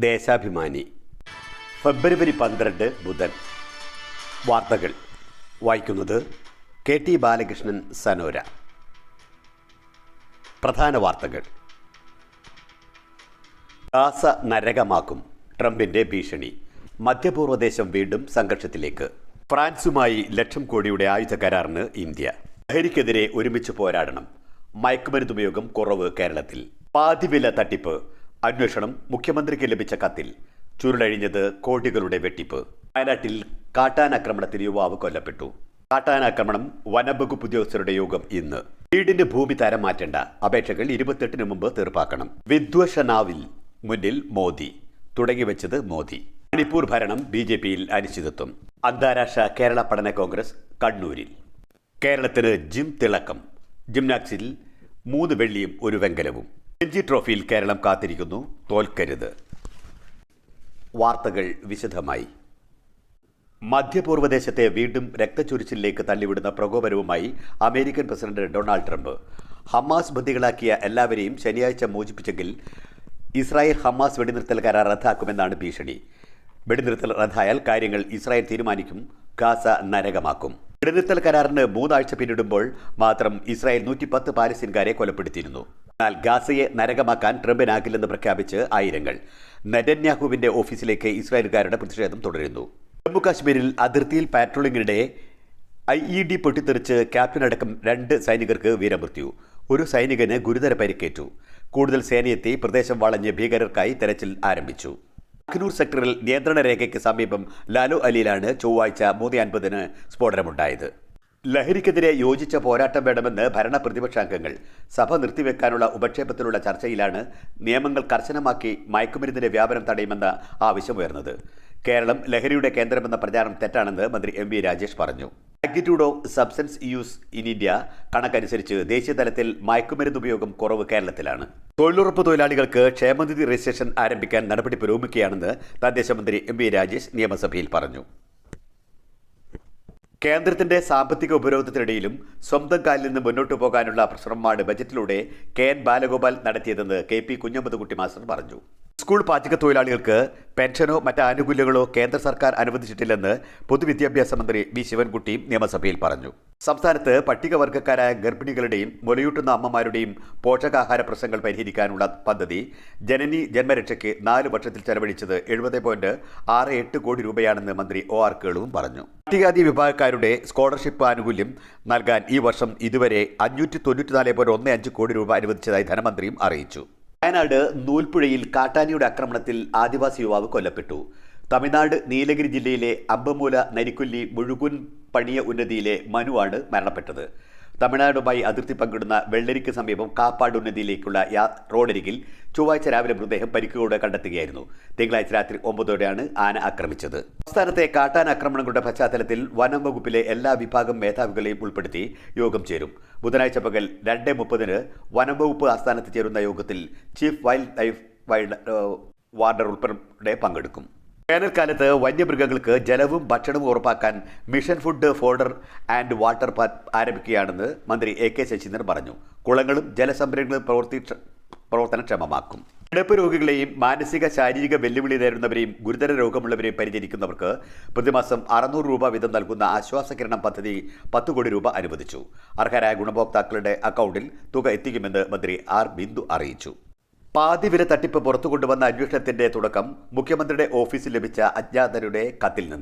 ദേശാഭിമാനി. ഫെബ്രുവരി പന്ത്രണ്ട് ബുധൻ വാർത്തകൾ. വായിക്കുന്നത് കെ ടി ബാലകൃഷ്ണൻ സനോര. പ്രധാന വാർത്തകൾ. ഗാസ നരകമാക്കും ട്രംപിന്റെ ഭീഷണി. മധ്യപൂർവദേശം വീണ്ടും സംഘർഷത്തിലേക്ക്. ഫ്രാൻസുമായി ലക്ഷം കോടിയുടെ ആയുധ കരാറിന് ഇന്ത്യ. ലഹരിക്കെതിരെ ഒരുമിച്ച് പോരാടണം. മയക്കുമരുന്ന് ഉപയോഗം കുറവ് കേരളത്തിൽ. പാതിവില തട്ടിപ്പ്. അന്വേഷണം മുഖ്യമന്ത്രിക്ക് ലഭിച്ച കത്തിൽ. ചുരുളഴിഞ്ഞത് കോടികളുടെ വെട്ടിപ്പ്. വയനാട്ടിൽ കാട്ടാനാക്രമണത്തിൽ യുവാവ് കൊല്ലപ്പെട്ടു. കാട്ടാനാക്രമണം വനംവകുപ്പ് ഉദ്യോഗസ്ഥരുടെ യോഗം ഇന്ന്. വീടിന്റെ ഭൂമി തരം മാറ്റേണ്ട അപേക്ഷകൾ ഇരുപത്തെട്ടിന് മുമ്പ് തീർപ്പാക്കണം. വിദ്വഷനാവിൽ മുന്നിൽ മോദി. തുടങ്ങി വെച്ചത് മോദി. മണിപ്പൂർ ഭരണം ബി ജെ പിയിൽ അനിശ്ചിതത്വം. അന്താരാഷ്ട്ര കേരള പഠന കോൺഗ്രസ് കണ്ണൂരിൽ. കേരളത്തിന് ജിം തിളക്കം. ജിംനാക്സിൽ മൂന്ന് വെള്ളിയും ഒരു വെങ്കലവും. രഞ്ജി ട്രോഫിയിൽ കേരളം കാത്തിരിക്കുന്നു. തോൽക്കരുത്. വാർത്തകൾ വിശദമായി. മധ്യപൂർവദേശത്തെ വീണ്ടും രക്തച്ചൊരിച്ചിലേക്ക് തള്ളിവിടുന്ന പ്രകോപനവുമായി American president Donald Trump. Hamas ബന്ദികളാക്കിയ എല്ലാവരെയും ശനിയാഴ്ച മോചിപ്പിച്ചെങ്കിൽ ഇസ്രായേൽ ഹമാസ് വെടിനിർത്തൽ കരാർ റദ്ദാക്കുമെന്നാണ് ഭീഷണി. വെടിനിർത്തൽ റദ്ദായാൽ കാര്യങ്ങൾ ഇസ്രായേൽ തീരുമാനിക്കും ഗാസ നരകമാക്കും. വെടിനിർത്തൽ കരാറിന് മൂന്നാഴ്ച പിന്നിടുമ്പോൾ മാത്രം ഇസ്രായേൽ നൂറ്റിപ്പത്ത് പാലസ്തീൻകാരെ കൊലപ്പെടുത്തിയിരുന്നു. എന്നാൽ ഗാസയെ നരകമാക്കാൻ ട്രംപിനാകില്ലെന്ന് പ്രഖ്യാപിച്ച് ആയിരങ്ങൾ. നെതന്യാഹുവിന്റെ ഓഫീസിലേക്ക് ഇസ്രായേൽക്കാരുടെ പ്രതിഷേധം തുടരുന്നു. ജമ്മു കാശ്മീരിൽ അതിർത്തിയിൽ പാട്രോളിംഗിനിടെ ഐ ഇ ഡി പൊട്ടിത്തെറിച്ച് ക്യാപ്റ്റൻ അടക്കം രണ്ട് സൈനികർക്ക് വീരമൃത്യു. ഒരു സൈനികന് ഗുരുതര പരിക്കേറ്റു. കൂടുതൽ സേനയെത്തി പ്രദേശം വളഞ്ഞ് ഭീകരർക്കായി തെരച്ചിൽ ആരംഭിച്ചു. അഖ്നൂർ സെക്ടറിൽ നിയന്ത്രണ രേഖയ്ക്ക് സമീപം ലാലു അലിയിലാണ് ചൊവ്വാഴ്ച മൂന്ന് അൻപതിന് സ്ഫോടനമുണ്ടായത്. ലഹരിക്കെതിരെ യോജിച്ച പോരാട്ടം വേണമെന്ന് ഭരണ പ്രതിപക്ഷാംഗങ്ങൾ സഭ നിർത്തിവെക്കാനുള്ള ഉപക്ഷേപത്തിലുള്ള ചർച്ചയിലാണ് നിയമങ്ങൾ കർശനമാക്കി മയക്കുമരുന്നിന്റെ വ്യാപനം തടയുമെന്ന ആവശ്യമുയർന്നത്. കേരളം ലഹരിയുടെ കേന്ദ്രമെന്ന പ്രചാരണം തെറ്റാണെന്ന് മന്ത്രി എം വി രാജേഷ് പറഞ്ഞു. Magnitude of substance use in India കണക്കനുസരിച്ച് ദേശീയ തലത്തിൽ മയക്കുമരുന്ന് ഉപയോഗം കുറവ് കേരളത്തിലാണ്. തൊഴിലുറപ്പ് തൊഴിലാളികൾക്ക് ക്ഷേമനിധി രജിസ്ട്രേഷൻ ആരംഭിക്കാൻ നടപടി പുരോഗമിക്കുകയാണെന്ന് തദ്ദേശമന്ത്രി എം വി രാജേഷ് നിയമസഭയിൽ പറഞ്ഞു. കേന്ദ്രത്തിന്റെ സാമ്പത്തിക ഉപരോധത്തിനിടയിലും സ്വന്തം കാലിൽ നിന്ന് മുന്നോട്ട് പോകാനുള്ള ശ്രമമാണ് ബജറ്റിലൂടെ കെ എൻ ബാലഗോപാൽ നടത്തിയതെന്ന് കെ പി കുഞ്ഞമ്പതുകുട്ടി മാസ്റ്റർ പറഞ്ഞു സ്കൂൾ പാചക തൊഴിലാളികൾക്ക് പെൻഷനോ മറ്റ് ആനുകൂല്യങ്ങളോ കേന്ദ്ര സർക്കാർ അനുവദിച്ചിട്ടില്ലെന്ന് പൊതുവിദ്യാഭ്യാസ മന്ത്രി വി ശിവൻകുട്ടിയും നിയമസഭയിൽ പറഞ്ഞു. സംസ്ഥാനത്ത് പട്ടികവർഗക്കാരായ ഗർഭിണികളുടെയും മുലയൂട്ടുന്ന അമ്മമാരുടെയും പോഷകാഹാര പ്രശ്നങ്ങൾ പരിഹരിക്കാനുള്ള പദ്ധതി ജനനി ജന്മരക്ഷയ്ക്ക് നാല് വർഷത്തിൽ ചെലവഴിച്ചത് എഴുപത് പോയിന്റ് ആറ് എട്ട് കോടി രൂപയാണെന്ന് മന്ത്രി ഒ ആർ കേളുവും പറഞ്ഞു. പട്ടികാതി വിഭാഗക്കാരുടെ സ്കോളർഷിപ്പ് ആനുകൂല്യം നൽകാൻ ഈ വർഷം ഇതുവരെ അഞ്ഞൂറ്റി തൊണ്ണൂറ്റിനാല് പോയിന്റ് ഒന്ന് അഞ്ച് കോടി രൂപ അനുവദിച്ചതായി ധനമന്ത്രിയും അറിയിച്ചു. വയനാട് നൂൽപ്പുഴയിൽ കാട്ടാനിയുടെ ആക്രമണത്തിൽ ആദിവാസി യുവാവ് കൊല്ലപ്പെട്ടു. തമിഴ്നാട് നീലഗിരി ജില്ലയിലെ അമ്പമൂല നരിക്കുല്ലി മുഴുകുൻ പണിയ ഉന്നതിയിലെ മനുവാണ് മരണപ്പെട്ടത്. തമിഴ്നാടുമായി അതിർത്തി പങ്കിടുന്ന വെള്ളരിക്ക് സമീപം കാപ്പാട് ഉന്നതിയിലേക്കുള്ള റോഡരികിൽ ചൊവ്വാഴ്ച രാവിലെ മൃതദേഹം പരിക്കുകളോടെ കണ്ടെത്തുകയായിരുന്നു. തിങ്കളാഴ്ച രാത്രി ഒമ്പതോടെയാണ് ആന ആക്രമിച്ചത്. സംസ്ഥാനത്തെ കാട്ടാൻ ആക്രമണങ്ങളുടെ പശ്ചാത്തലത്തിൽ വനം വകുപ്പിലെ എല്ലാ വിഭാഗം മേധാവികളെയും ഉൾപ്പെടുത്തി യോഗം ചേരും. ബുധനാഴ്ച പകൽ രണ്ട് മുപ്പതിന് വനം വകുപ്പ് ആസ്ഥാനത്ത് ചേരുന്ന യോഗത്തിൽ chief wild life wild warder ഉൾപ്പെടെ പങ്കെടുക്കും. വേനൽക്കാലത്ത് വന്യമൃഗങ്ങൾക്ക് ജലവും ഭക്ഷണവും ഉറപ്പാക്കാൻ mission food fodder and water park ആരംഭിക്കുകയാണെന്ന് മന്ത്രി എ കെ ശശീന്ദ്രൻ പറഞ്ഞു. കുളങ്ങളും ജലസംഭരണികളും പ്രവർത്തി പ്രവർത്തനക്ഷമമാക്കും. കിടപ്പ് രോഗികളെയും മാനസിക ശാരീരിക വെല്ലുവിളി നേരിടുന്നവരെയും ഗുരുതര രോഗമുള്ളവരെയും പരിചരിക്കുന്നവർക്ക് പ്രതിമാസം അറുന്നൂറ് രൂപ വീതം നൽകുന്ന ആശ്വാസകിരണം പദ്ധതി പത്ത് കോടി രൂപ അനുവദിച്ചു. അർഹരായ ഗുണഭോക്താക്കളുടെ അക്കൗണ്ടിൽ തുക എത്തിക്കുമെന്ന് മന്ത്രി ആർ ബിന്ദു അറിയിച്ചു. പാതിവില തട്ടിപ്പ് പുറത്തു കൊണ്ടുവന്ന അന്വേഷണത്തിന്റെ തുടക്കം മുഖ്യമന്ത്രിയുടെ ഓഫീസിൽ ലഭിച്ച അജ്ഞാതരുടെ കത്തിൽ നിന്ന്.